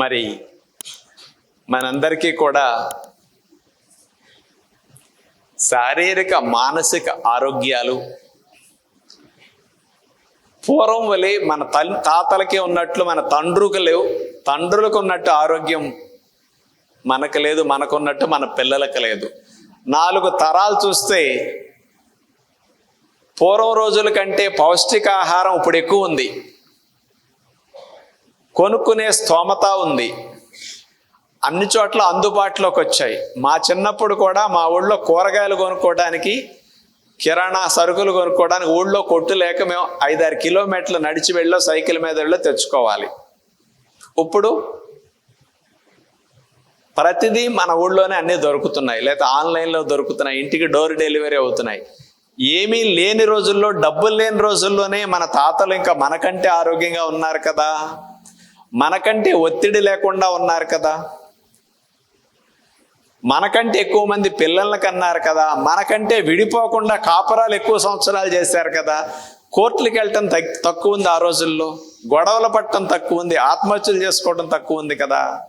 మరి మనందరికీ కూడా శారీరక మానసిక ఆరోగ్యాలు పూర్వం వలె మన తల్ తాతలకే ఉన్నట్లు మన తండ్రులకు లేవు. తండ్రులకు ఉన్నట్టు ఆరోగ్యం మనకు లేదు మనకున్నట్టు మన పిల్లలకు లేదు. నాలుగు తరాలు చూస్తే పూర్వం రోజుల కంటే పౌష్టికాహారం ఇప్పుడు ఎక్కువ ఉంది. కొనుక్కునే స్తోమత ఉంది. అన్ని చోట్ల అందుబాటులోకి వచ్చాయి. మా చిన్నప్పుడు కూడా మా ఊళ్ళో కూరగాయలు కొనుక్కోవడానికి కిరాణా సరుకులు కొనుక్కోవడానికి ఊళ్ళో కొట్టు లేక మేము ఐదారు కిలోమీటర్లు నడిచి వెళ్ళో సైకిల్ మీద వెళ్ళో తెచ్చుకోవాలి. ఇప్పుడు ప్రతిదీ మన ఊళ్ళోనే అన్నీ దొరుకుతున్నాయి. లేదా ఆన్లైన్లో దొరుకుతున్నాయి. ఇంటికి డోర్ డెలివరీ అవుతున్నాయి. ఏమీ లేని రోజుల్లో డబ్బులు లేని రోజుల్లోనే మన తాతలు ఇంకా మనకంటే ఆరోగ్యంగా ఉన్నారు కదా. మనకంటే ఒత్తిడి లేకుండా ఉన్నారు కదా. మనకంటే ఎక్కువ మంది పిల్లల్ని కన్నారు కదా. మనకంటే విడిపోకుండా కాపురాలు ఎక్కువ సంవత్సరాలు చేశారు కదా. కోర్టులకు వెళ్ళటం తక్కువ ఉంది ఆ రోజుల్లో. గొడవలు పట్టడం తక్కువ ఉంది. ఆత్మహత్యలు చేసుకోవడం తక్కువ ఉంది కదా.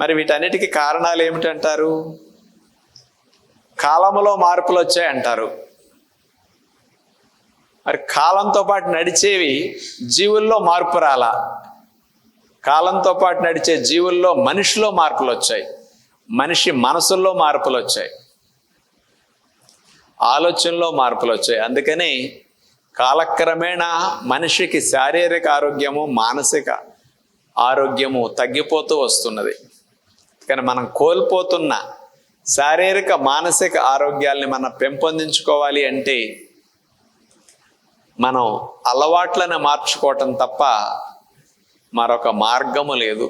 మరి వీటన్నిటికీ కారణాలు ఏమిటంటారు? కాలంలో మార్పులు వచ్చాయి అంటారు మరి కాలంతో పాటు నడిచేవి జీవుల్లో మార్పు రాలా? కాలంతో పాటు నడిచే జీవుల్లో మనిషిలో మార్పులు వచ్చాయి. మనిషి మనసుల్లో మార్పులు వచ్చాయి. ఆలోచనలో మార్పులు వచ్చాయి. అందుకని కాలక్రమేణా మనిషికి శారీరక ఆరోగ్యము మానసిక ఆరోగ్యము తగ్గిపోతూ వస్తున్నది. కానీ మనం కోల్పోతున్న శారీరక మానసిక ఆరోగ్యాల్ని మనం పెంపొందించుకోవాలి అంటే మనం అలవాట్లను మార్చుకోవటం తప్ప మరొక మార్గము లేదు.